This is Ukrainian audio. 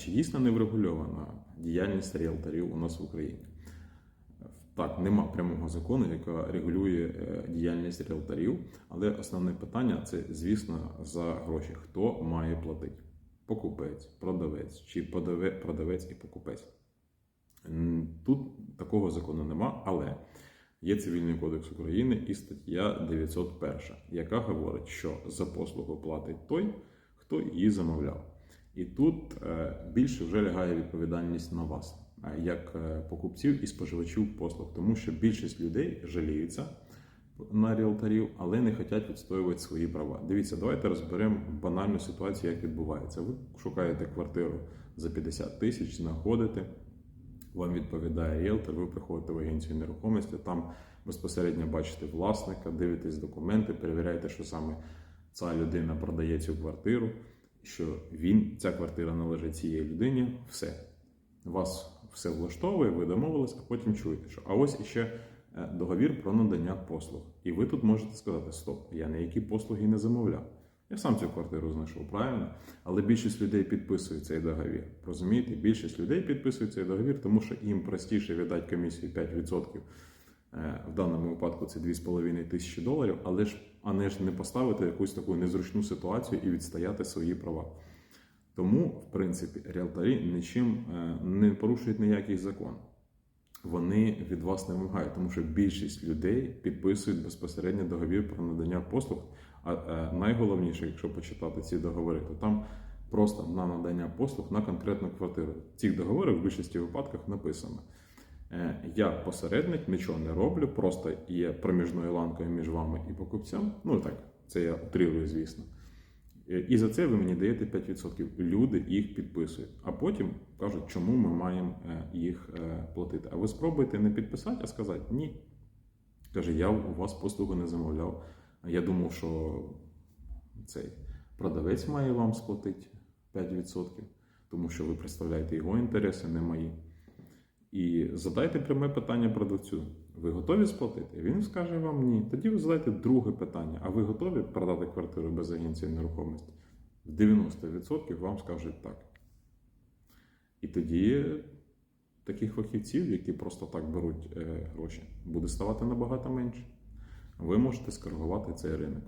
Чи дійсно не врегульована діяльність ріелторів у нас в Україні? Так, нема прямого закону, яка регулює е, діяльність ріелторів, але основне питання це, звісно, за гроші. Хто має платити? Покупець, продавець чи продавець і покупець. Тут такого закону нема, але є Цивільний кодекс України і стаття 901, яка говорить, що за послугу платить той, хто її замовляв. І тут е, більше вже лягає відповідальність на вас, е, як е, покупців і споживачів послуг, тому що більшість людей жаліються на ріелторів, але не хочуть відстоювати свої права. Дивіться, давайте розберемо банальну ситуацію, як відбувається. Ви шукаєте квартиру за 50 тисяч, знаходите. Вам відповідає ріелтор, ви приходите в агенцію нерухомості, там безпосередньо бачите власника, дивитесь документи, перевіряєте, що саме ця людина продає цю квартиру, що він, ця квартира належить цій людині, все. Вас все влаштовує, ви домовились, а потім чуєте, що а ось іще е, договір про надання послуг. І ви тут можете сказати: стоп, я ніякі послуги не замовляв. Я сам цю квартиру знайшов, правильно? Але більшість людей підписує цей договір. Розумієте? Більшість людей підписує цей договір, тому що їм простіше віддати комісію 5%. Е, В даному випадку це 2,5 тисячі доларів, але ж а не ж не поставити якусь таку незручну ситуацію і відстояти свої права. Тому, в принципі, ріелторі нічим е, не порушують ніякий закон. Вони від вас не вимагають, тому що більшість людей підписують безпосередньо договір про надання послуг. А е, найголовніше, якщо почитати ці договори, то там просто на надання послуг на конкретну квартиру. Цих договорах в більшості випадках написано: я посередник, нічого не роблю, просто є проміжною ланкою між вами і покупцем. Ну так, це я утрирую, звісно. Е, І за це ви мені даєте 5%. Люди їх підписують, а потім кажуть, чому ми маємо е, їх е, платити. А ви спробуйте не підписати, а сказати ні. Каже, я у вас послугу не замовляв. Я думав, що цей продавець має вам сплатити 5%, тому що ви представляєте його інтереси, не мої. І задайте пряме питання продавцю. Ви готові сплатити? Він скаже вам ні. Тоді ви задайте друге питання. А ви готові продати квартиру без агенції нерухомості? В 90% вам скажуть так. І тоді таких фахівців, які просто так беруть е, гроші, буде ставати набагато менше. Ви можете скоригувати цей ринок.